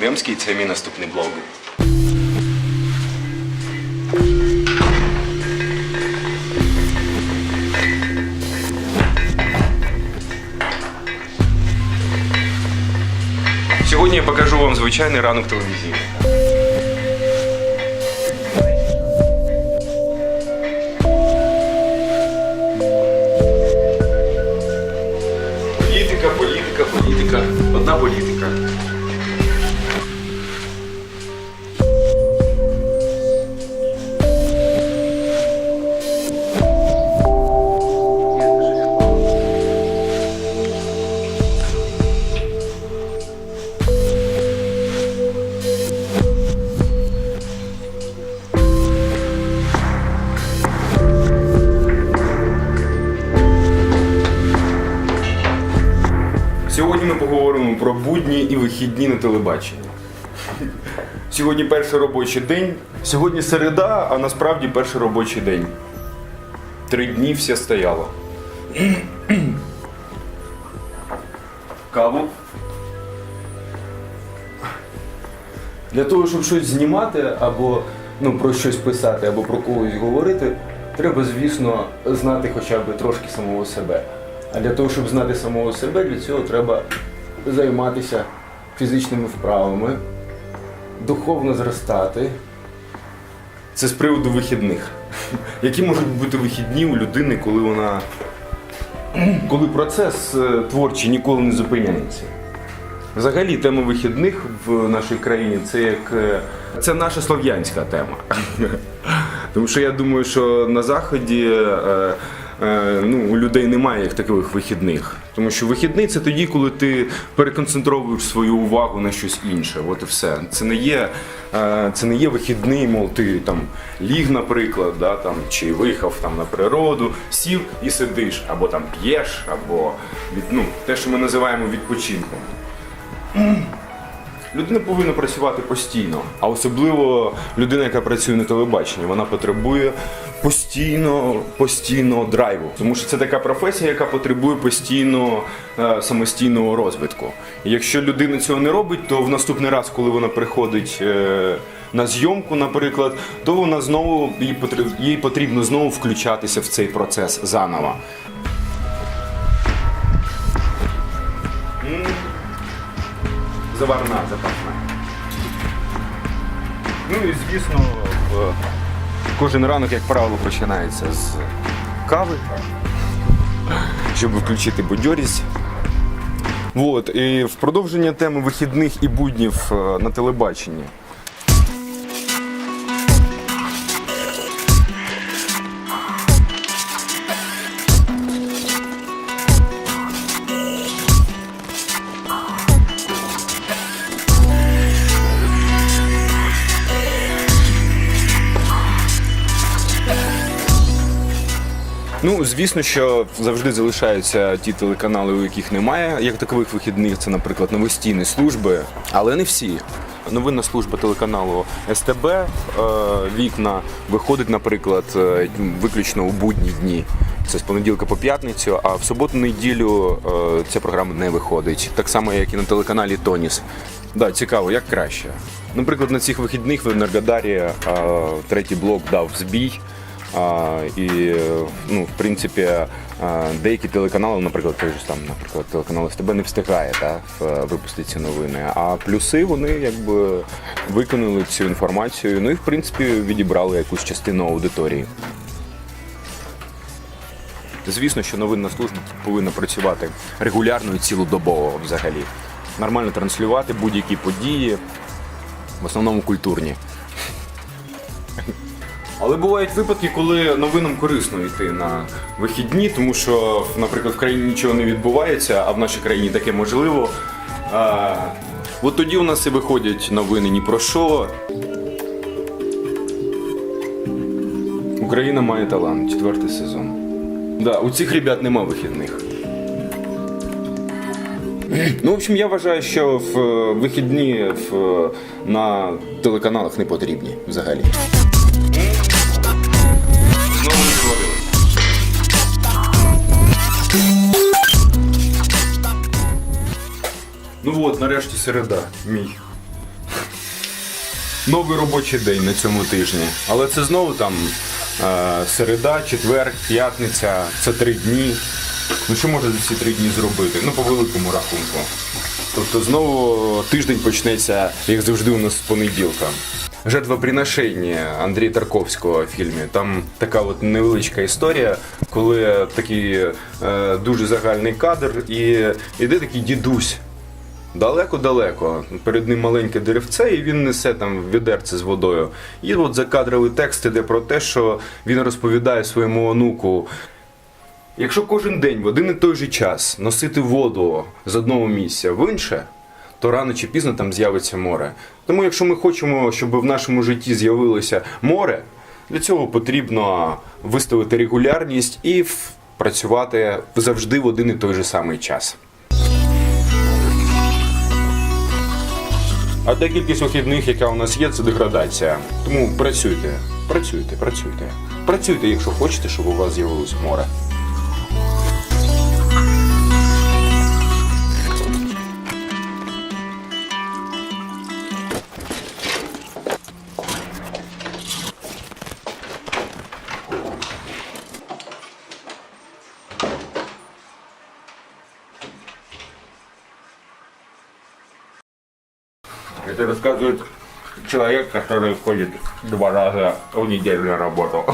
Демський, це мій наступний блог. Сьогодні я покажу вам звичайний ранок телевізійний. Політика, політика, політика. Одна політика. Сьогодні ми поговоримо про будні і вихідні на телебаченні. Сьогодні перший робочий день. Сьогодні середа, а насправді перший робочий день. Три дні все стояло. Каву. Для того, щоб щось знімати, або ну, про щось писати, або про когось говорити, треба, звісно, знати хоча б трошки самого себе. А для того, щоб знати самого себе, для цього треба займатися фізичними вправами, духовно зростати. Це з приводу вихідних. Які можуть бути вихідні у людини, коли вона. коли процес е, творчий ніколи не зупиняється? Взагалі, тема вихідних в нашій країні це як е, це наша слов'янська тема. Тому що я думаю, що на заході е, ну, у людей немає як таких вихідних. Тому що вихідний це тоді, коли ти переконцентровуєш свою увагу на щось інше. От і все. Це не є, е, це не є вихідний, мов ти там ліг, наприклад, да, там, чи виїхав там на природу, сів і сидиш, або там п'єш, або від, ну, те, що ми називаємо відпочинком. Людина повинна працювати постійно, а особливо людина, яка працює на телебаченні, вона потребує постійно, постійного драйву. Тому що це така професія, яка потребує постійно е, самостійного розвитку. І якщо людина цього не робить, то в наступний раз, коли вона приходить е, на зйомку, наприклад, то вона знову їй потрібно, їй потрібно знову включатися в цей процес заново. Заварна, запашна. Ну і звісно, кожен ранок, як правило, починається з кави, щоб включити бадьорість. Вот. І в продовження теми вихідних і буднів е, на телебаченні. Ну, звісно, що завжди залишаються ті телеканали, у яких немає як такових вихідних. Це, наприклад, новостійні служби, але не всі. Новинна служба телеканалу СТБ е, вікна виходить, наприклад, е, виключно у будні дні. Це з понеділка по п'ятницю, а в суботу-неділю е, ця програма не виходить. Так само, як і на телеканалі Тоніс. Да, цікаво, як краще. Наприклад, на цих вихідних в Енергодарі третій блок дав збій. І ну, в принципі, деякі телеканали, наприклад, той же там, наприклад, телеканал СТБ не встигає та, випустити ці новини. А плюси вони якби виконали цю інформацію. Ну і в принципі відібрали якусь частину аудиторії. Звісно, що новинна служба повинна працювати регулярно і цілодобово взагалі. Нормально транслювати будь-які події, в основному культурні. Але бувають випадки, коли новинам корисно йти на вихідні, тому що, наприклад, в країні нічого не відбувається, а в нашій країні таке можливо. А, от тоді у нас і виходять новини ні про що. Україна має талант, четвертий сезон. Да, у цих ребят нема вихідних. Ну, в общем, я вважаю, що в е, вихідні в, е, на телеканалах не потрібні взагалі. Ну от, нарешті середа, мій новий робочий день на цьому тижні. Але це знову там е, середа, четвер, п'ятниця, це три дні. Ну що можна за ці три дні зробити? Ну, по великому рахунку. Тобто знову тиждень почнеться, як завжди, у нас з понеділка. Жертвоприношення Андрія Тарковського в фільмі. Там така от невеличка історія, коли такий е, дуже загальний кадр, і іде такий дідусь. Далеко-далеко. Перед ним маленьке деревце, і він несе там відерце з водою. І от закадровий текст іде про те, що він розповідає своєму онуку. Якщо кожен день в один і той же час носити воду з одного місця в інше, то рано чи пізно там з'явиться море. Тому, якщо ми хочемо, щоб в нашому житті з'явилося море, для цього потрібно виставити регулярність і працювати завжди в один і той же самий час. А та кількість вихідних, яка у нас є, це деградація. Тому працюйте, працюйте, працюйте. Працюйте, якщо хочете, щоб у вас з'явилось море. Это рассказывает человек, который ходит два раза в неделю на работу.